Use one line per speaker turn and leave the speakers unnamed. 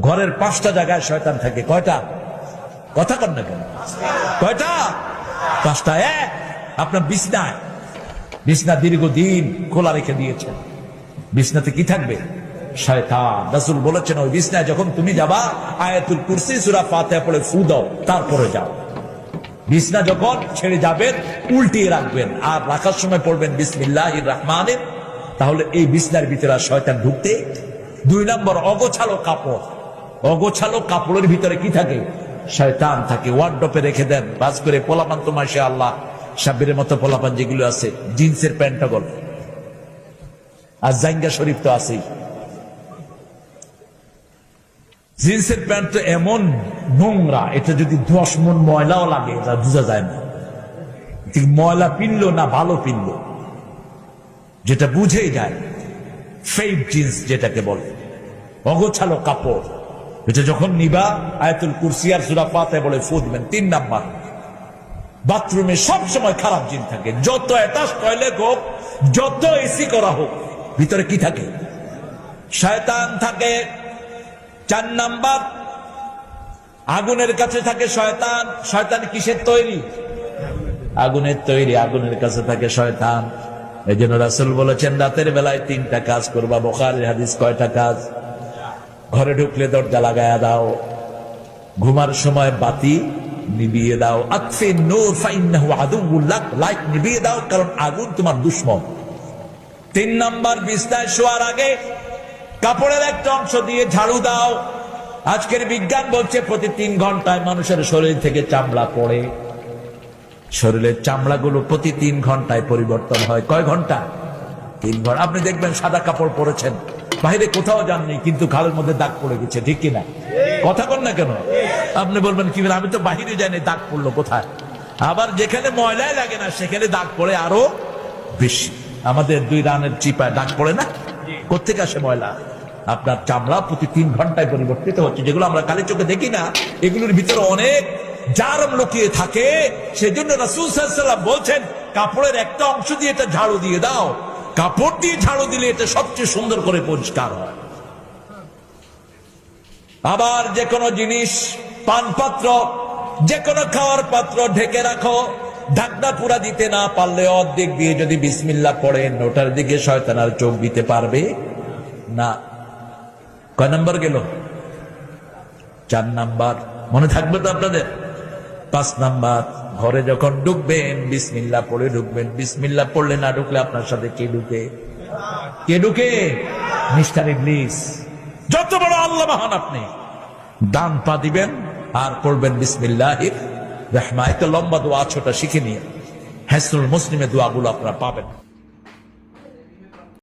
ঘরের পাঁচটা জায়গায় শয়তান থাকে। কয়টা? কথা কর না কেন? কয়টা? পাঁচটা এক। আপনার বিছনায় বিছনা দীর্ঘদিন খোলা রেখে দিয়েছেন। বিছনাতে কি থাকবে? শয়তান। রাসূল বলেছেন, ওই বিছনায় যখন তুমি যাবা, আয়াতুল কুরসি, সূরা ফাতিহা পড়ে ফু দাও, তারপরে যাও। বিছনা যখন ছেড়ে যাবেন, উল্টিয়ে রাখবেন। আর রাখার সময় পড়বেন, বিসমিল্লাহির রহমানের তাহলে এই বিছনার ভিতরে শয়তান ঢুকতে দুই নম্বর অগোছালো কাপড়। অগোছালো কাপড়ের ভিতরে কি থাকে? শয়তান থাকে ওয়ার্ডপে রেখে দেন। বাস করে পোলাপান তো মাসে আল্লাহ সাব্বিরের মতো পোলাপান যেগুলো আছে, জিন্সের প্যান্টটা গল আর জাইঙ্গা শরীফ তো আছেই। জিন্সের প্যান্ট তো এমন নোংরা, এটা যদি দশ মন ময়লাও লাগে, এটা বোঝা যায় না। ময়লা পিনলো না ভালো পিনলো? যেটা বুঝেই যায় ফেক জিন্স যেটাকে বলে। অগোছালো কাপড়। এটা যখন নিবা, আয়াতুল কুরসি আর সুরা পাতে বলে ফু তিন নাম্বার। বাথরুমে সব সময় খারাপ জিন থাকে। যত অ্যাটাচ টয়লেট হোক, যত এসি করা হোক, ভিতরে কি থাকে? শয়তান থাকে। চার নাম্বার, আগুনের কাছে থাকে শয়তান। শয়তান কিসের তৈরি? আগুনের তৈরি, আগুনের কাছে থাকে শয়তান। এই জন্য রাসুল বলেছেন, রাতের বেলায় তিনটা কাজ করবা। বোখারের হাদিস কয়টা কাজ? ঘরে ঢুকলে দরজা লাগায়া দাও। ঘুমার সময় বাতি নিবিয়ে দাও। আকফে নূর লাইট নিবিয়ে দাও, কারণ আগুন তোমার দুশ্মন। তিন নাম্বার বিছনায় শোয়ার আগে কাপড়ের একটা অংশ দিয়ে ঝাড়ু দাও। আজকের বিজ্ঞান বলছে প্রতি তিন ঘন্টায় মানুষের শরীর থেকে চামড়া পড়ে। শরীরের চামড়াগুলো প্রতি তিন ঘন্টায় পরিবর্তন হয়। কয় ঘণ্টা? তিন ঘণ্টা। আপনি দেখবেন সাদা কাপড় পরেছেন। বাইরে কোথাও যাননি, কিন্তু খালের মধ্যে দাগ পড়ে গেছে, ঠিক কিনা? কথা বল না কেন? আপনি বলবেন, কি আমি তো বাহিরে যাইনি, দাগ পড়ল কোথায়? আবার যেখানে ময়লাই লাগে না, সেখানে দাগ পড়ে আরও বেশি। আমাদের দুই রানের চিপায় দাগ পড়ে না? কোথেকে আসে ময়লা? আপনার চামড়া প্রতি তিন ঘন্টায় পরিবর্তিত হচ্ছে, যেগুলো আমরা কালি চোখে দেখি না, এগুলোর ভিতরে অনেক জারম লুকিয়ে থাকে। সেজন্য রাসুল সাল্লাম বলছেন, কাপড়ের একটা অংশ দিয়ে এটা ঝাড়ু দিয়ে দাও। কাপড় দিয়ে ঝাড়ু দিলে এটা সবচেয়ে সুন্দর করে পরিষ্কার হয়। আবার যে কোনো জিনিস, পানপাত্র, যে কোনো খাওয়ার পাত্র ঢেকে রাখো। ঢাকনা পুরা দিতে না পারলে অর্ধেক দিয়ে যদি বিসমিল্লা পড়েন ওটার দিকে শয়তান আর চোখ দিতে পারবে না। কয় নাম্বার গেল? চার নাম্বার। মনে থাকবে তো আপনাদের? পাঁচ নাম্বার, ঘরে যখন ঢুকবেন বিসমিল্লা পড়ে ঢুকবেন। বিসমিল্লা পড়লে না ঢুকলে আপনার সাথে কে ঢুকে? কে ঢুকে? মিস্টার ইবলিস। যত বড় আল্লাহ মহান আপনি। ডান পা দিবেন আর পড়বেন বিসমিল্লাহ রহমা এত লম্বা দোয়া ছোটা শিখে নিয়ে। হ্যাসুল মুসলিমে দোয়াগুলো আপনারা পাবেন।